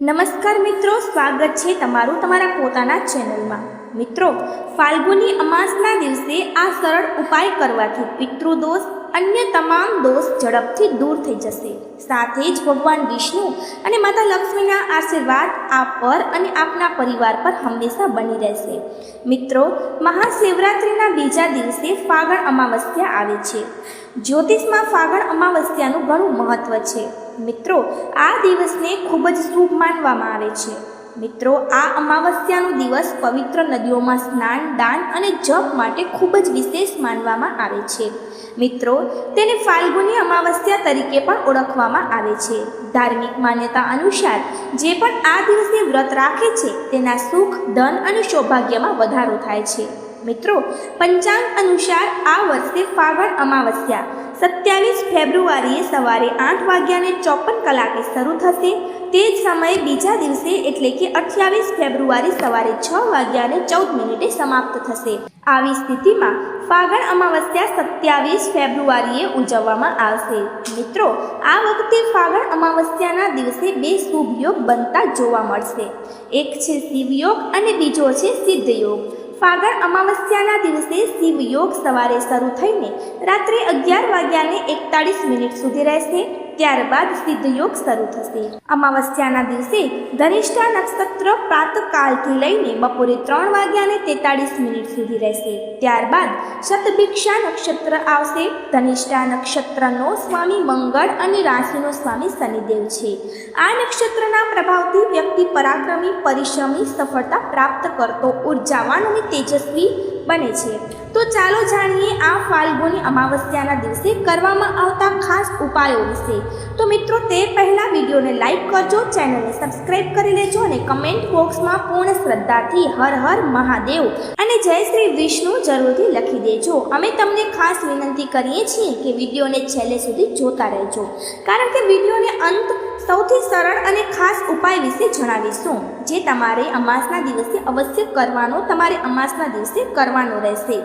નમસ્કાર મિત્રો, સ્વાગત છે તમારું તમારા પોતાના ચેનલમાં. મિત્રો, ફાલ્ગુની અમાસના દિવસે આ સરળ ઉપાય કરવાથી પિતૃદોષ, અન્ય તમામ દોષ ઝડપથી દૂર થઈ જશે. સાથે જ ભગવાન વિષ્ણુ અને માતા લક્ષ્મીના આશીર્વાદ આપ પર અને આપના પરિવાર પર હંમેશા બની રહેશે. મિત્રો, મહાશિવરાત્રિના બીજા દિવસે ફાગણ અમાવસ્યા આવે છે. જ્યોતિષમાં ફાગણ અમાવસ્યાનું ઘણું મહત્વ છે. મિત્રો, આ દિવસને ખૂબ જ શુભ માનવામાં આવે છે. મિત્રો, આ અમાવસ્યાનો દિવસ પવિત્ર નદીઓમાં સ્નાન, દાન અને જપ માટે ખૂબ જ વિશેષ માનવામાં આવે છે. મિત્રો, તેને ફાલ્ગુની અમાવસ્યા તરીકે પણ ઓળખવામાં આવે છે. ધાર્મિક માન્યતા અનુસાર, જે પણ આ દિવસે વ્રત રાખે છે, તેના સુખ, ધન અને સૌભાગ્યમાં વધારો થાય છે. મિત્રો, પંચાંગ અનુસાર આ વર્ષે ફાગણ અમાવસ્યા. સત્યાવીસ ફેબ્રુઆરીએ સવારે આઠ વાગ્યાને ચોપન કલાકે શરૂ થશે. તે જ સમયે બીજા દિવસે એટલે કે અઠ્યાવીસ ફેબ્રુઆરી સવારે છ વાગ્યાને ચૌદ મિનિટે સમાપ્ત થશે. આવી સ્થિતિમાં ફાગણ અમાવસ્યા સત્યાવીસ ફેબ્રુઆરીએ ઉજવવામાં આવશે. મિત્રો, આ વખતે ફાગણ અમાવસ્યાના દિવસે બે શુભ યોગ બનતા જોવા મળશે. એક છે શિવયોગ અને બીજો છે સિદ્ધ યોગ ફાગણ અમાવસ્યાના દિવસે શિવ યોગ સવારે શરૂ થઈને રાત્રે અગિયાર વાગ્યાને એકતાળીસ મિનિટ સુધી રહેશે. ત્યારબાદ સિદ્ધ યોગ શરૂ થશે. અમાવસ્યાના દિવસે ધનિષ્ઠા નક્ષત્ર પ્રાતકાલથી લઈને બપોરે ત્રણ વાગ્યાને તેતાળીસ મિનિટ સુધી રહેશે. ત્યારબાદ શતભિક્ષા નક્ષત્ર આવશે. ધનિષ્ઠા નક્ષત્રનો સ્વામી મંગળ અને રાશિનો સ્વામી શનિદેવ છે. આ નક્ષત્રના પ્રભાવથી વ્યક્તિ પરાક્રમી, પરિશ્રમી, સફળતા પ્રાપ્ત કરતો, ઉર્જાવાન અને તેજસ્વી બને છે. તો ચાલો જાણીએ આ ફાલ્ગુની અમાવસ્યાના દિવસે કરવામાં આવતા ખાસ ઉપાયો વિશે. તો મિત્રો, તે પહેલાં વિડીયોને લાઇક કરજો, ચેનલને સબસ્ક્રાઈબ કરી લેજો અને કમેન્ટ બોક્સમાં પૂર્ણ શ્રદ્ધાથી હર હર મહાદેવ અને જય શ્રી વિષ્ણુ જરૂરથી લખી દેજો. અમે તમને ખાસ વિનંતી કરીએ છીએ કે વિડીયોને છેલ્લે સુધી જોતા રહેજો. કારણ કે વિડીયોને અંત સૌથી સરળ અને ખાસ ઉપાય વિશે જણાવીશું, જે તમારે અમાસના દિવસે અવશ્ય કરવાનો, તમારે અમાસના દિવસે કરવાનો રહેશે.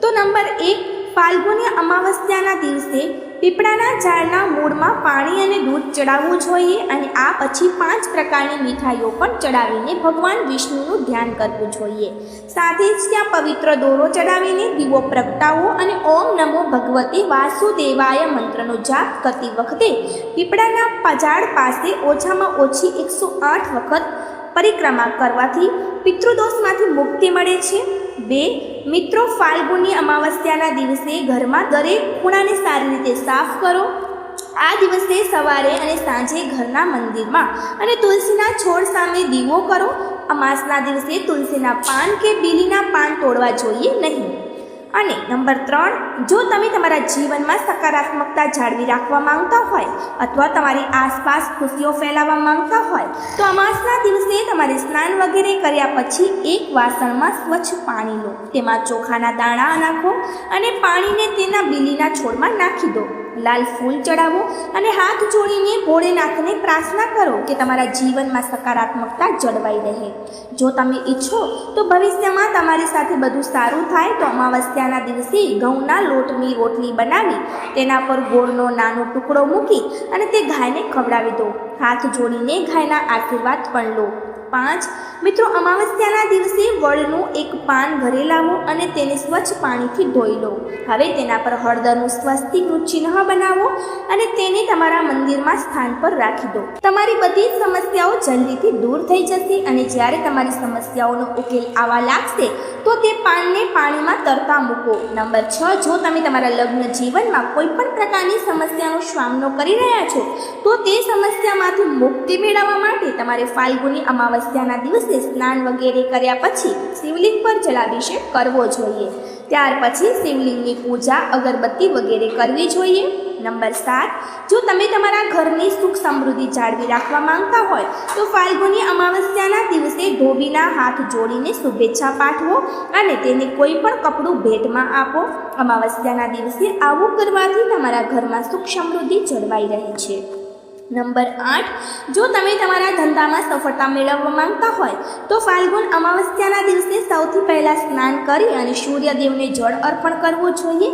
તો નંબર એક, ફાલ્ગુની અમાવસ્યાના દિવસે પીપળાના ઝાડના મૂળમાં પાણી અને દૂધ ચડાવવું જોઈએ અને આ પછી પાંચ પ્રકારની મીઠાઈઓ પણ ચડાવીને ભગવાન વિષ્ણુનું ધ્યાન કરવું જોઈએ. સાથે જ ત્યાં પવિત્ર દોરો ચડાવીને દીવો પ્રગટાવો અને ઓમ નમો ભગવતે વાસુદેવાય મંત્રનો જાપ કરતી વખતે પીપળાના ઝાડ પાસે ઓછામાં ઓછી એકસો આઠ વખત પરિક્રમા કરવાથી પિતૃદોષમાંથી મુક્તિ મળે છે. બે મિત્રો ફાલ્ગુની અમાવસ્યાના દિવસે ઘરમાં દરેક ખૂણાને સારી રીતે સાફ કરો. આ દિવસે સવારે અને સાંજે ઘરના મંદિરમાં અને તુલસીના છોડ સામે દીવો કરો. અમાસના દિવસે તુલસીના પાન કે બીલીના પાન તોડવા જોઈએ નહીં. અને નંબર ત્રણ, જો તમે તમારા જીવનમાં સકારાત્મકતા જાળવી રાખવા માંગતા હોય અથવા તમારી આસપાસ ખુશીઓ ફેલાવવા માંગતા હોય, તો અમાસના દિવસે તમારે સ્નાન વગેરે કર્યા પછી એક વાસણમાં સ્વચ્છ પાણી લો. તેમાં ચોખાના દાણા નાખો અને પાણીને તેના બીલીના છોડમાં નાખી દો. લાલ ફૂલ ચડાવો અને હાથ જોડીને ભોળેનાથને પ્રાર્થના કરો કે તમારા જીવનમાં સકારાત્મકતા જળવાઈ રહે. જો તમે ઈચ્છો તો ભવિષ્યમાં તમારી સાથે બધું સારું થાય તો અમાવસ્યાના દિવસે ઘઉંના લોટની રોટલી બનાવી તેના પર ગોળનો નાનો ટુકડો મૂકી અને તે ગાયને ખવડાવી દો. હાથ જોડીને ગાયના આશીર્વાદ પણ લો. પાંચ. મિત્રો, અમાવસ્યાના દિવસે વડનું એક પાન ઘરે લાવો અને તેને સ્વચ્છ પાણીથી ધોઈ લો. હવે તેના પર હળદરનું સ્વસ્તિકનું ચિહ્ન બનાવો અને તેને તમારા મંદિરમાં સ્થાન પર રાખી દો. તમારી બધી જ સમસ્યાઓ જલ્દીથી દૂર થઈ જશે અને જ્યારે તમારી સમસ્યાઓનો ઉકેલ આવવા લાગશે, તો તે પાનને પાણીમાં તરતા મૂકો. નંબર છ, જો તમે તમારા લગ્ન જીવનમાં કોઈ પણ પ્રકારની સમસ્યાનો સામનો કરી રહ્યા છો, તો તે સમસ્યામાંથી મુક્તિ મેળવવા માટે તમારે ફાલ્ગુની અમાવસ્યાના દિવસે સ્નાન વગેરે કર્યા પછી શિવલિંગ પર જલાભિષેક કરવો જોઈએ. ત્યાર પછી શિવલિંગની પૂજા અગરબત્તી વગેરે કરવી જોઈએ. નંબર સાત, જો તમે તમારા ઘરની સુખ સમૃદ્ધિ જાળવી રાખવા માંગતા હોય, તો ફાલ્ગુની અમાવસ્યાના દિવસે ધોબીના હાથ જોડીને શુભેચ્છા પાઠવો અને તેને કોઈ પણ કપડું ભેટમાં આપો. અમાવસ્યાના દિવસે આવું કરવાથી તમારા ઘરમાં સુખ સમૃદ્ધિ જળવાઈ રહે છે. નંબર આઠ. જો તમે તમારા ધંધામાં સફળતા મેળવવા માંગતા હોય, તો ફાલ્ગુન અમાવસ્યાના દિવસે સૌથી પહેલાં સ્નાન કરી અને સૂર્યદેવને જળ અર્પણ કરવું જોઈએ.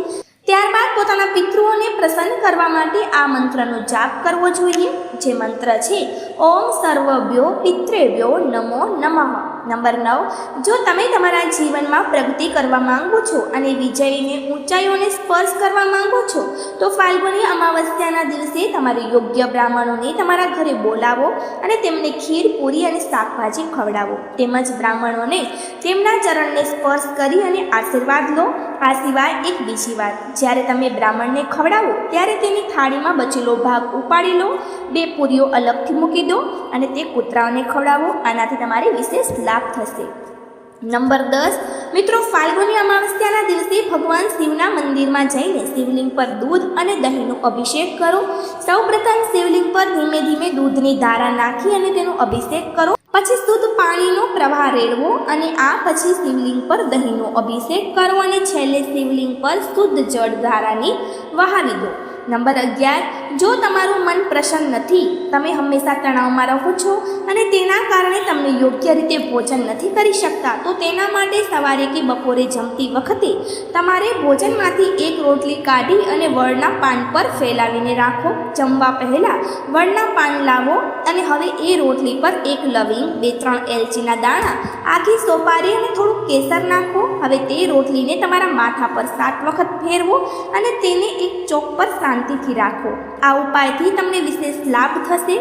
ત્યારબાદ પોતાના પિતૃઓને પ્રસન્ન કરવા માટે આ મંત્રનો જાપ કરવો જોઈએ, જે મંત્ર છે, ઓમ સર્વભ્યો પિતૃભ્યો નમો નમઃ. નંબર નવ, જો તમે તમારા જીવનમાં પ્રગતિ કરવા માંગો છો અને વિજયને ઊંચાઈઓને સ્પર્શ કરવા માંગો છો, તો ફાલ્ગુની અમાવસ્યાના દિવસે તમારે યોગ્ય બ્રાહ્મણોને તમારા ઘરે બોલાવો અને તેમને ખીર, પૂરી અને શાકભાજી ખવડાવો. તેમજ બ્રાહ્મણોને તેમના ચરણને સ્પર્શ કરી અને આશીર્વાદ લો. આ સિવાય એક બીજી વાત, જ્યારે તમે બ્રાહ્મણને ખવડાવો, ત્યારે તેની થાળીમાં બચેલો ભાગ ઉપાડી લો, બે પૂરીઓ અલગથી મૂકી દો અને તે કૂતરાઓને ખવડાવો. આનાથી તમારે વિશેષ લાભ થશે. નંબર દસ, મિત્રો ફાલ્ગુની અમાવસ્યાના દિવસે ભગવાન શિવના મંદિરમાં જઈને શિવલિંગ પર દૂધ અને દહીંનો અભિષેક કરો. સૌપ્રથમ શિવલિંગ પર ધીમે ધીમે દૂધની ધારા નાખી અને તેનો અભિષેક કરો. પછી શુદ્ધ પાણીનો પ્રવાહ રેડવો અને આ પછી શિવલિંગ પર દહીંનો અભિષેક કરો અને છેલ્લે શિવલિંગ પર શુદ્ધ જળ ધારાની વહાવી દો. નંબર અગિયાર જો તમારું મન પ્રસન્ન નથી, તમે હંમેશા તણાવમાં રહો છો અને તેના કારણે તમને યોગ્ય રીતે ભોજન નથી કરી શકતા, તો તેના માટે સવારે કે બપોરે જમતી વખતે તમારે ભોજનમાંથી એક રોટલી કાઢી અને વળના પાન પર ફેલાવીને રાખો. જમવા પહેલાં વળના પાન લાવો અને હવે એ રોટલી પર એક લવિંગ, બે ત્રણ એલચીના દાણા, આખી સોપારી અને થોડું કેસર નાખો. હવે તે રોટલીને તમારા માથા પર સાત વખત ફેરવો અને તેને એક ચોક પર શાંતિથી રાખો. આ ઉપાયથી તમને વિશેષ લાભ થશે.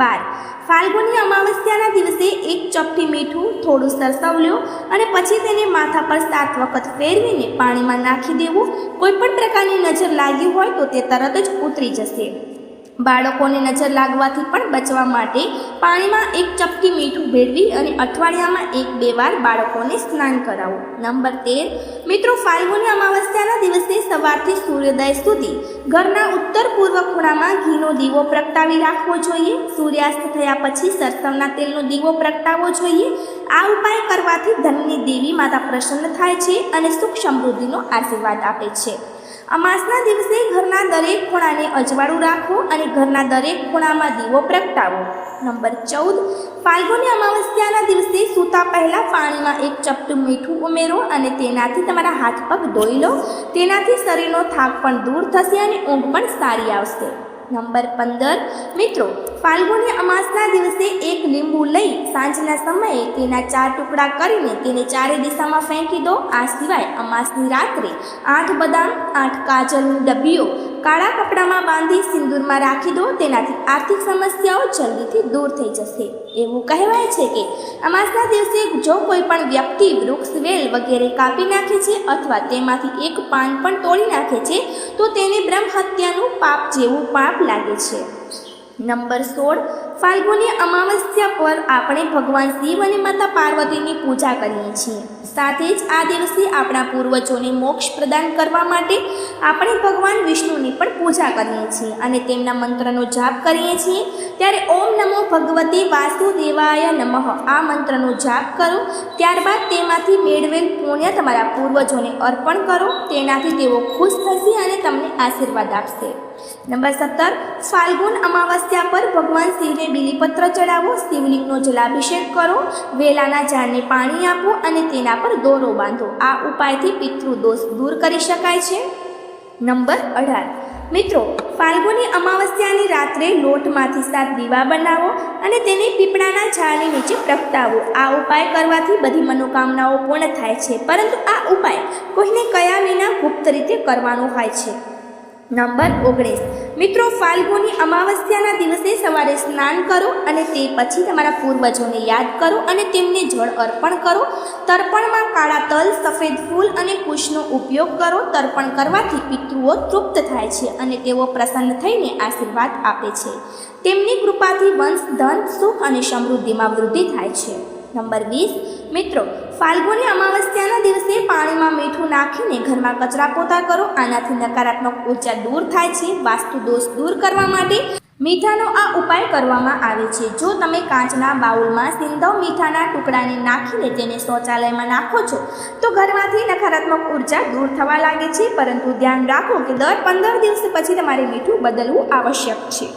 બાર, ફાલ્ગુની અમાવસ્યાના દિવસે એક ચપટી મીઠું થોડું સરસવ લો અને પછી તેને માથા પર સાત વખત ફેરવીને પાણીમાં નાખી દેવું. કોઈપણ પ્રકારની નજર લાગી હોય તો તે તરત જ ઉતરી જશે. બાળકોને નજર લાગવાથી પણ બચવા માટે પાણીમાં એક ચપટી મીઠું ભેળવી અને અઠવાડિયામાં એક બે વાર બાળકોને સ્નાન કરાવો. નંબર તેર. મિત્રો, ફાલ્ગુની અમાવસ્યાના દિવસે સવારથી સૂર્યોદય સુધી ઘરના ઉત્તર પૂર્વ ખૂણામાં ઘીનો દીવો પ્રગટાવી રાખવો જોઈએ. સૂર્યાસ્ત થયા પછી સરસવના તેલનો દીવો પ્રગટાવવો જોઈએ. આ ઉપાય કરવાથી ધનની દેવી માતા પ્રસન્ન થાય છે અને સુખ સમૃદ્ધિનો આશીર્વાદ આપે છે. અમાસના દિવસે ઘરના દરેક ખૂણાને અજવાળું રાખો અને ઘરના દરેક ખૂણામાં દીવો પ્રગટાવો. નંબર ચૌદ, ફાલ્ગુની અમાવસ્યાના દિવસે સૂતા પહેલાં પાણીમાં એક ચપટું મીઠું ઉમેરો અને તેનાથી તમારા હાથ પગ ધોઈ લો. તેનાથી શરીરનો થાક પણ દૂર થશે અને ઊંઘ પણ સારી આવશે. નંબર પંદર, મિત્રો ફાલ્ગુની અમાસના દિવસે એક લીંબુ લઈ સાંજના સમયે તેના ચાર ટુકડા કરીને તેને ચારે દિશામાં ફેંકી દો. આ સિવાય અમાસની રાત્રે આઠ બદામ, આઠ કાજલની ડબ્બીઓ કાળા કપડામાં બાંધી સિંદૂરમાં રાખી દો. તેનાથી આર્થિક સમસ્યાઓ જલ્દીથી દૂર થઈ જશે. એવું કહેવાય છે કે અમાસના દિવસે જો કોઈ પણ વ્યક્તિ વૃક્ષ, વેલ વગેરે કાપી નાખે છે અથવા તેમાંથી એક પાન પણ તોડી નાખે છે, તો તેને બ્રહ્મ હત્યાનું પાપ જેવું પાપ લાગે છે. નંબર સોળ, ફાલ્ગુની અમાવસ્યા પર આપણે ભગવાન શિવ અને માતા પાર્વતીની પૂજા કરીએ છીએ. સાથે જ આ દિવસે આપણા પૂર્વજોને મોક્ષ પ્રદાન કરવા માટે આપણે ભગવાન વિષ્ણુની પણ પૂજા કરીએ છીએ અને તેમના મંત્રનો જાપ કરીએ છીએ. ત્યારે ઓમ નમો ભગવતે વાસુદેવાય નમઃ. આ મંત્રનો જાપ કરો, ત્યારબાદ તેમાંથી મેળવેલ પુણ્ય તમારા પૂર્વજોને અર્પણ કરો, તેનાથી તેઓ ખુશ થશે અને તમને આશીર્વાદ આપશે. નંબર સત્તર, ફાલ્ગુન અમાવસ્યા પર ભગવાન શિવને બિલીપત્ર ચડાવો, શિવલિંગનો જલાભિષેક કરો, વેલાના ઝાડને પાણી આપો અને તેના પર દોરો બાંધો. આ ઉપાયથી પિતૃદોષ દૂર કરી શકાય છે. નંબર અઢાર, મિત્રો, ફાલ્ગુની અમાવસ્યાની રાત્રે લોટમાંથી સાત દીવા બનાવો અને તેને પીપળાના ઝાડની નીચે પ્રગટાવો. આ ઉપાય કરવાથી બધી મનોકામનાઓ પૂર્ણ થાય છે, પરંતુ આ ઉપાય કોઈને કયા વિના ગુપ્ત રીતે કરવાનો હોય છે? નંબર ઓગણીસ. મિત્રો, ફાલ્ગુની અમાવસ્યાના દિવસે સવારે સ્નાન કરો અને તે પછી તમારા પૂર્વજોને યાદ કરો અને તેમને જળ અર્પણ કરો. તર્પણમાં કાળા તલ, સફેદ ફૂલ અને કુશનો ઉપયોગ કરો. તર્પણ કરવાથી પિતૃઓ તૃપ્ત થાય છે અને તેઓ પ્રસન્ન થઈને આશીર્વાદ આપે છે. તેમની કૃપાથી વંશ, ધન, સુખ અને સમૃદ્ધિમાં વૃદ્ધિ થાય છે. નંબર વીસ. મિત્રો, ફાલ્ગુની અમાવસ્યાના દિવસે પાણીમાં મીઠું નાખીને ઘરમાં કચરા પોતા કરો. આનાથી નકારાત્મક ઊર્જા દૂર થાય છે. વાસ્તુ દોષ દૂર કરવા માટે મીઠાનો આ ઉપાય કરવામાં આવે છે. જો તમે કાચના બાઉલમાં સિંધવ મીઠાના ટુકડાને નાખીને તેને શૌચાલયમાં નાખો છો, તો ઘરમાંથી નકારાત્મક ઊર્જા દૂર થવા લાગે છે. પરંતુ ધ્યાન રાખો કે દર પંદર દિવસ પછી તમારે મીઠું બદલવું આવશ્યક છે.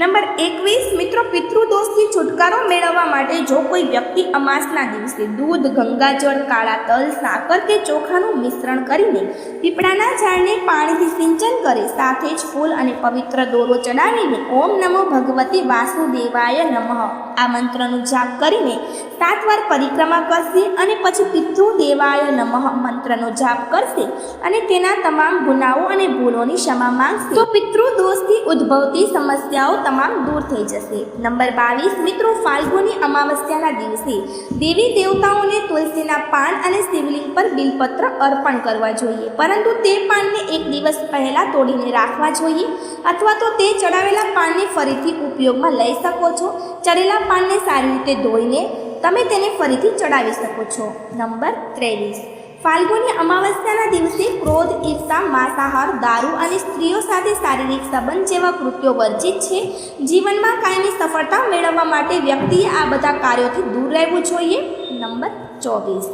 નંબર એકવીસ, મિત્રો પિતૃદોષથી છુટકારો મેળવવા માટે જો કોઈ વ્યક્તિ અમાસના દિવસે દૂધ, ગંગાજળ, કાળા તલ, સાકર કે ચોખાનું મિશ્રણ કરીને પીપળાના ઝાડને પાણીથી સિંચન કરે, સાથે જ ફૂલ અને પવિત્ર દોરો ચડાવીને ઓમ નમો ભગવતી વાસુદેવાય નમઃ. આ મંત્રનું જાપ કરીને સાત વાર પરિક્રમા કરશે અને પછી પિતૃદેવાય નમઃ મંત્રનો જાપ કરશે અને તેના તમામ ગુનાઓ અને ભૂલોની ક્ષમા માંગશે. તો પિતૃદોષથી ઉદ્ભવતી સમસ્યાઓ તમામ દૂર થઈ જશે. નંબર બાવીસ, મિત્રો, ફાલ્ગુની અમાવસ્યાના દિવસે દેવી દેવતાઓને તુલસીના પાન અને શિવલિંગ પર બિલપત્ર અર્પણ કરવા જોઈએ. પરંતુ તે પાનને એક દિવસ પહેલાં તોડીને રાખવા જોઈએ અથવા તો તે ચડાવેલા પાનને ફરીથી ઉપયોગમાં લઈ શકો છો. ચડેલા પાનને સારી રીતે ધોઈને તમે તેને ફરીથી ચડાવી શકો છો. નંબર ત્રેવીસ. ફાલ્ગુની અમાવસ્યાના દિવસે ક્રોધ, ઈર્ષા, માંસાહાર, દારૂ અને સ્ત્રીઓ સાથે શારીરિક સંબંધ જેવા કૃત્યો વર્જિત છે. જીવનમાં કાયમી સફળતા મેળવવા માટે વ્યક્તિએ આ બધા કાર્યોથી દૂર રહેવું જોઈએ. નંબર ચોવીસ.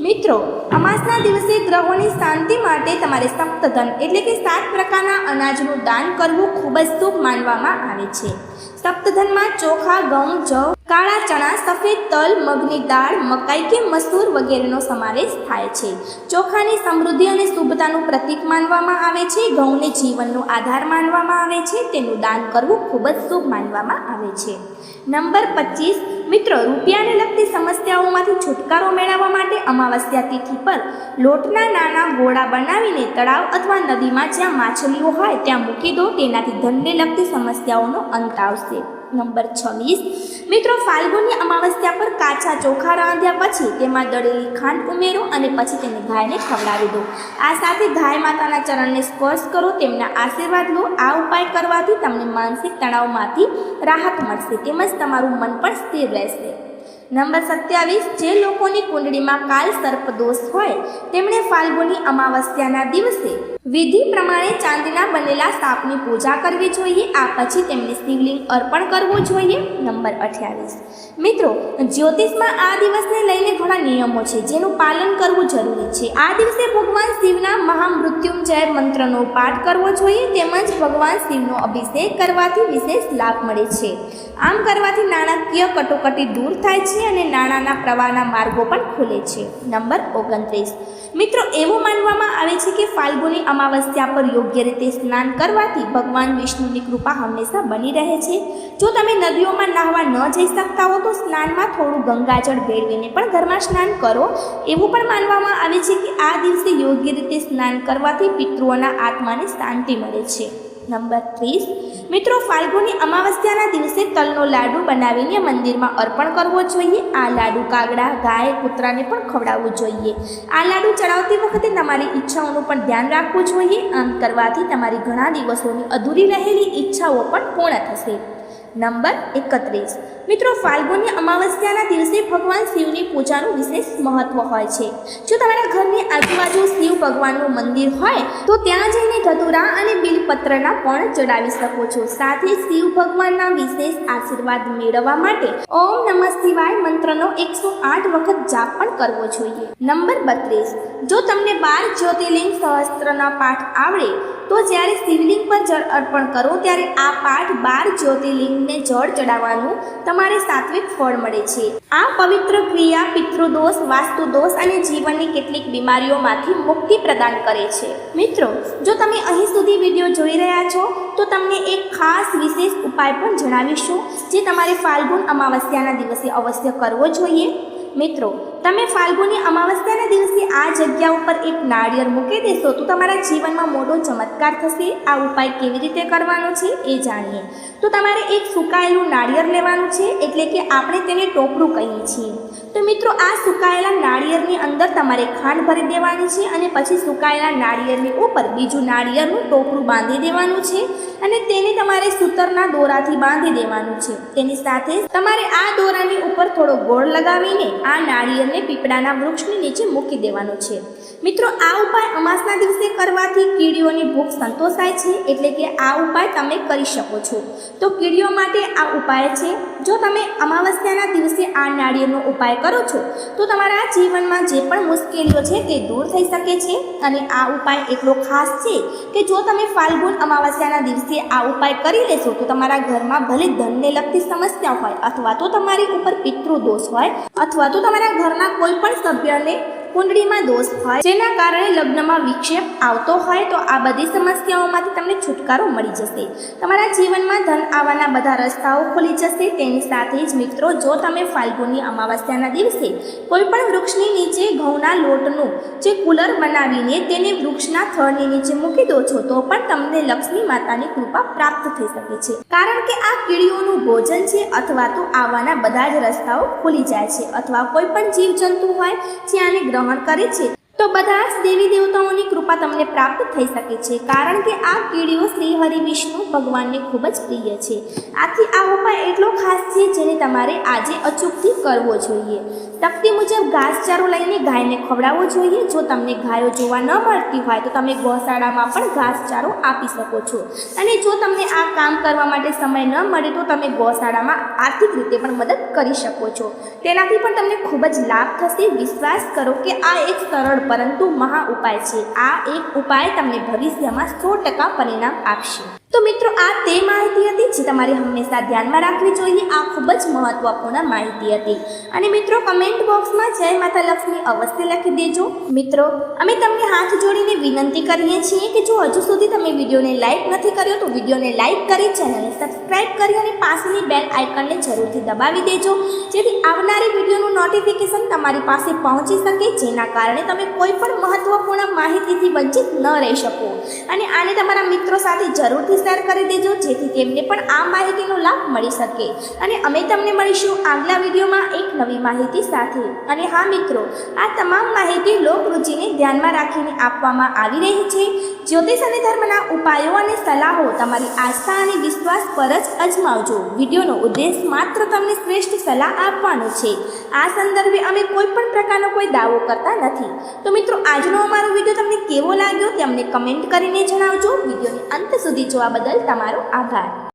મિત્રો, અમાસના દિવસે ગ્રહોની શાંતિ માટે તમારે સપ્તધન એટલે કે સાત પ્રકારના અનાજનું દાન કરવું ખૂબ જ શુભ માનવામાં આવે છે. સપ્તધનમાં ચોખા, ઘઉં, જવ કાળા ચણા, સફેદ તલ, મગની દાળ, મકાઈ કે મસૂર વગેરેનો સમાવેશ થાય છે. ચોખાની સમૃદ્ધિ અને શુભતાનું પ્રતીક માનવામાં આવે છે. ઘઉંને જીવનનો આધાર માનવામાં આવે છે. તેનું દાન કરવું ખૂબ જ શુભ માનવામાં આવે છે. નંબર પચીસ. મિત્રો, રૂપિયાને લગતી સમસ્યાઓમાંથી છુટકારો મેળવવા માટે અમાવસ્યા તિથિ પર લોટના નાના ગોળા બનાવીને તળાવ અથવા નદીમાં જ્યાં માછલીઓ હોય ત્યાં મૂકી દો. તેનાથી ધનને લગતી સમસ્યાઓનો અંત આવશે. નંબર છવ્વીસ. મિત્રો, ફાલ્ગુની અમાવસ્યા પર કાચા ચોખા રાંધ્યા પછી તેમાં દળેલી ખાંડ ઉમેરો અને પછી તેને ગાયને ખવડાવી દો. આ સાથે ગાય માતાના ચરણને સ્પર્શ કરો, તેમના આશીર્વાદ લો. આ ઉપાય કરવાથી તમને માનસિક તણાવમાંથી રાહત મળશે તેમજ તમારું મન પણ સ્થિર રહેશે. નંબર સત્યાવીસ, જે લોકોની કુંડળીમાં કાલ સર્પ દોષ હોય, તેમણે ફાલ્ગુની અમાવસ્યાના દિવસે વિધિ પ્રમાણે ચાંદીના બનેલા સાપની પૂજા કરવી જોઈએ, આ પછી તેમને શિવલિંગ અર્પણ કરવું જોઈએ. નંબર અઠ્યાવીસ. મિત્રો, જ્યોતિષમાં આ દિવસને લઈને ઘણા નિયમો છે, જેનું પાલન કરવું જરૂરી છે. આ દિવસે ભગવાન શિવના મહામૃત્યુંજય મંત્રનો પાઠ કરવો જોઈએ, તેમજ ભગવાન શિવનો અભિષેક કરવાથી વિશેષ લાભ મળે છે. આમ કરવાથી નાણાકીય કટોકટી દૂર થાય છે અને નાણાંના પ્રવાહના માર્ગો પણ ખુલે છે. નંબર ઓગણત્રીસ. મિત્રો, એવું માનવામાં આવે છે કે ફાલ્ગુની અમાવસ્યા પર યોગ્ય રીતે સ્નાન કરવાથી ભગવાન વિષ્ણુની કૃપા હંમેશા બની રહે છે. જો તમે નદીઓમાં નાહવા ન જઈ શકતા હો, તો સ્નાનમાં થોડું ગંગાજળ ભેળવીને પણ ઘરમાં સ્નાન કરો. એવું પણ માનવામાં આવે છે કે આ દિવસે યોગ્ય રીતે સ્નાન કરવાથી પિતૃઓના આત્માને શાંતિ મળે છે. નંબર ત્રીસ. મિત્રો, ફાલ્ગુની અમાવસ્યાના દિવસે તલનો લાડુ બનાવીને મંદિરમાં અર્પણ કરવો જોઈએ. આ લાડુ કાગડા, ગાય, કૂતરાને પણ ખવડાવવું જોઈએ. આ લાડુ ચડાવતી વખતે તમારી ઈચ્છાઓનું પણ ધ્યાન રાખવું જોઈએ. આમ કરવાથી તમારી ઘણા દિવસોની અધૂરી રહેલી ઈચ્છાઓ પણ પૂર્ણ થશે. નંબર એકત્રીસ. મિત્રો, ફાલ્ગુની અમાવસ્યાના દિવસે ભગવાન શિવની પૂજાનું વિશેષ મહત્વ હોય છે. જો તમારા ઘરની આજુબાજુ શિવ ભગવાનનું મંદિર હોય, તો ત્યાં જઈને ધતુરા અને બિલપત્રના પણ ચડાવી શકો છો. સાથે શિવ ભગવાનના વિશેષ આશીર્વાદ મેળવવા માટે ઓમ નમઃ શિવાય મંત્રનો એકસો આઠ વખત જાપ પણ કરવો જોઈએ. નંબર બત્રીસ. જો તમને બાર જ્યોતિર્લિંગ સહસ્ત્રના પાઠ આવડે, તો જ્યારે શિવલિંગ પર જળ અર્પણ કરો, ત્યારે આ પાઠ બાર જ્યોતિર્લિંગને જળ ચડાવવાનું તમારે સાત્વિક ફળ મળે છે. આ પવિત્ર ક્રિયા પિતૃદોષ, વાસ્તુદોષ અને જીવનની કેટલીક બીમારીઓમાંથી મુક્તિ પ્રદાન કરે છે. મિત્રો, જો તમે અહીં સુધી વીડિયો જોઈ રહ્યા છો, તો તમને એક ખાસ વિશેષ ઉપાય પણ જણાવીશું, જે તમારે ફાલ્ગુન અમાવસ્યાના દિવસે અવશ્ય કરવો જોઈએ. મિત્રો તમે ફાલ્ગુની અમાવસ્યાના દિવસે આ જગ્યા ઉપર એક નાળિયેર મૂકી દેશો તો તમારા જીવનમાં મોટો ચમત્કાર થશે. આ ઉપાય કેવી રીતે કરવાનો છે એ જાણીએ. તો તમારે એક સુકાયેલું નાળિયેર લેવાનું છે એટલે કે આપણે તેને ટોપરું કહીએ છીએ. તો મિત્રો, આ સુકાયેલા નાળિયેરની અંદર તમારે ખાંડ ભરી દેવાની છે અને પછી સુકાયેલા નાળિયેરની ઉપર બીજું નાળિયેરનું ટોપરું બાંધી દેવાનું છે અને તેને તમારે સૂતરના દોરાથી બાંધી દેવાનું છે. તેની સાથે તમારે આ દોરાની ઉપર થોડો ગોળ લગાવીને આ નાળિયેરને પીપળાના વૃક્ષની નીચે મૂકી દેવાનું છે. મિત્રો, આ ઉપાય અમાસના દિવસે કરવાથી કીડીઓની ભૂખ સંતોષાય છે, એટલે કે આ ઉપાય તમે કરી શકો છો. તો કીડીઓ માટે આ ઉપાય છે. જો તમે અમાવસ્યાના દિવસે આ નાળિયેરનો ઉપાય કરો છો, તો તમારા જીવનમાં જે પણ મુશ્કેલીઓ છે તે દૂર થઈ શકે છે. અને આ ઉપાય એટલો ખાસ છે કે જો તમે ફાલ્ગુન અમાવસ્યાના દિવસે આ ઉપાય કરી લેશો, તો તમારા ઘરમાં ભલે ધનને લગતી સમસ્યા હોય, અથવા તો તમારી ઉપર પિતૃ દોષ હોય, અથવા તો તમારા ઘરના કોઈ પણ સભ્યને કુંડળીમાં દોષ હોય, જેના કારણે લગ્નમાં વિક્ષેપ આવતો હોય, તો આ બધી સમસ્યાઓમાંથી તમને છુટકારો મળી જશે. તમારા જીવનમાં ધન આવવાના બધા રસ્તાઓ ખુલી જશે. તેની સાથે જ મિત્રો, જો તમે ફાલ્ગુની અમાવસ્યાના દિવસે કોઈ પણ વૃક્ષની નીચે ઘઉંના લોટનું જે કુલર બનાવીને તેને વૃક્ષના થળની નીચે મૂકી દો છો, તો પણ તમને લક્ષ્મી માતાની કૃપા પ્રાપ્ત થઈ શકે છે. કારણ કે આ કીડીઓનું ભોજન છે અથવા તો આવવાના બધા જ રસ્તાઓ ખુલી જાય છે. અથવા કોઈ પણ જીવજંતુ હોય, જે આને ગ્રહણ કરે છે, તો બધા જ દેવી દેવતાઓની કૃપા તમને પ્રાપ્ત થઈ શકે છે, કારણ કે આ કીડીઓ શ્રી હરિ વિષ્ણુ ભગવાનને ખૂબ જ પ્રિય છે. આથી આ ઉપાય એટલો ખાસ છે જેને તમારે આજે અચૂકથી કરવો જોઈએ. શક્તિ મુજબ ઘાસચારો લઈને ગાયને ખવડાવવો જોઈએ. જો તમને ગાયો જોવા ન મળતી હોય તો તમે ગૌશાળામાં પણ ઘાસચારો આપી શકો છો. અને જો તમને આ કામ કરવા માટે સમય ન મળે તો તમે ગૌશાળામાં આર્થિક રીતે પણ મદદ કરી શકો છો. તેનાથી પણ તમને ખૂબ જ લાભ થશે. વિશ્વાસ કરો કે આ એક સરળ પરંતુ મહા ઉપાય છે. આ એક ઉપાય તમને ભવિષ્યમાં સો ટકા પરિણામ આપશે. તો મિત્રો, આ તે માહિતી હતી જે તમારે હંમેશા ધ્યાનમાં રાખવી જોઈએ. આ ખૂબ જ મહત્વપૂર્ણ માહિતી હતી. અને મિત્રો કમેન્ટ બોક્સમાં જય માતા લક્ષ્મી અવશ્ય લખી દેજો. મિત્રો, અમે તમને હાથ જોડીને વિનંતી કરીએ છીએ કે જો હજુ સુધી તમે વિડીયોને લાઇક નથી કર્યો, તો વિડીયોને લાઇક કરી, ચેનલને સબસ્ક્રાઇબ કરી અને પાસેની બેલ આઇકનને જરૂરથી દબાવી દેજો. જેથી આવનારી વિડીયોનું નોટિફિકેશન તમારી પાસે પહોંચી શકે, જેના કારણે તમે કોઈ પણ મહત્વપૂર્ણ માહિતીથી વંચિત ન રહી શકો. અને આને તમારા મિત્રો સાથે જરૂરથી શેર કરી દેજો, જેથી તેમને પણ આ માહિતીનો લાભ મળી શકે. અને અમે તમને મળીશું આગલા વિડીયોમાં એક નવી માહિતી સાથે. અને હા, મિત્રો, આ તમામ માહિતી લોકરુચિને ધ્યાનમાં રાખીને આપવામાં આવી રહી છે. જ્યોતિષ અને ધર્મના ઉપાયો અને સલાહો તમારી આસ્થા અને વિશ્વાસ પર જ અજમાવજો. વિડીયોનો ઉદ્દેશ માત્ર તમને શ્રેષ્ઠ સલાહ આપવાનો છે. આ સંદર્ભે અમે કોઈ પણ પ્રકારનો કોઈ દાવો કરતા નથી. તો મિત્રો, આજનો અમારો વીડિયો તમને કેવો લાગ્યો, તે અમને કમેન્ટ કરીને જણાવજો. વિડીયોને અંત સુધી જોવા બદલ તમારો આભાર.